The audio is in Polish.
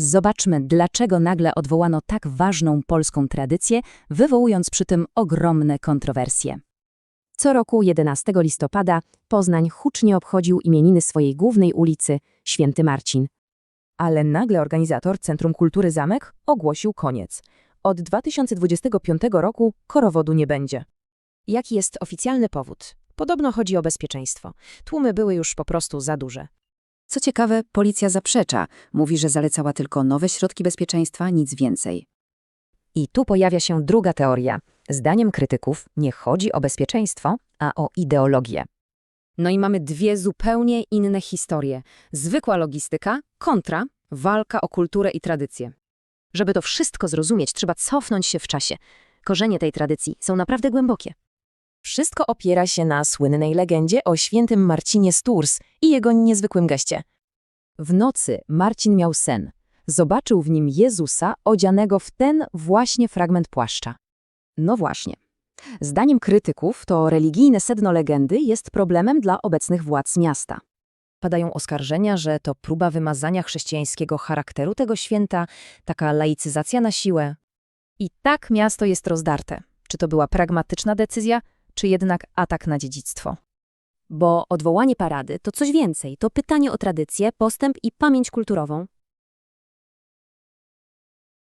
Zobaczmy, dlaczego nagle odwołano tak ważną polską tradycję, wywołując przy tym ogromne kontrowersje. Co roku 11 listopada Poznań hucznie obchodził imieniny swojej głównej ulicy, Święty Marcin. Ale nagle organizator Centrum Kultury Zamek ogłosił koniec. Od 2025 roku korowodu nie będzie. Jaki jest oficjalny powód? Podobno chodzi o bezpieczeństwo. Tłumy były już po prostu za duże. Co ciekawe, policja zaprzecza. Mówi, że zalecała tylko nowe środki bezpieczeństwa, nic więcej. I tu pojawia się druga teoria. Zdaniem krytyków nie chodzi o bezpieczeństwo, a o ideologię. No i mamy dwie zupełnie inne historie. Zwykła logistyka kontra walka o kulturę i tradycję. Żeby to wszystko zrozumieć, trzeba cofnąć się w czasie. Korzenie tej tradycji są naprawdę głębokie. Wszystko opiera się na słynnej legendzie o świętym Marcinie z Tours i jego niezwykłym geście. W nocy Marcin miał sen. Zobaczył w nim Jezusa odzianego w ten właśnie fragment płaszcza. No właśnie. Zdaniem krytyków to religijne sedno legendy jest problemem dla obecnych władz miasta. Padają oskarżenia, że to próba wymazania chrześcijańskiego charakteru tego święta, taka laicyzacja na siłę. I tak miasto jest rozdarte. Czy to była pragmatyczna decyzja, czy jednak atak na dziedzictwo? Bo odwołanie parady to coś więcej, to pytanie o tradycję, postęp i pamięć kulturową.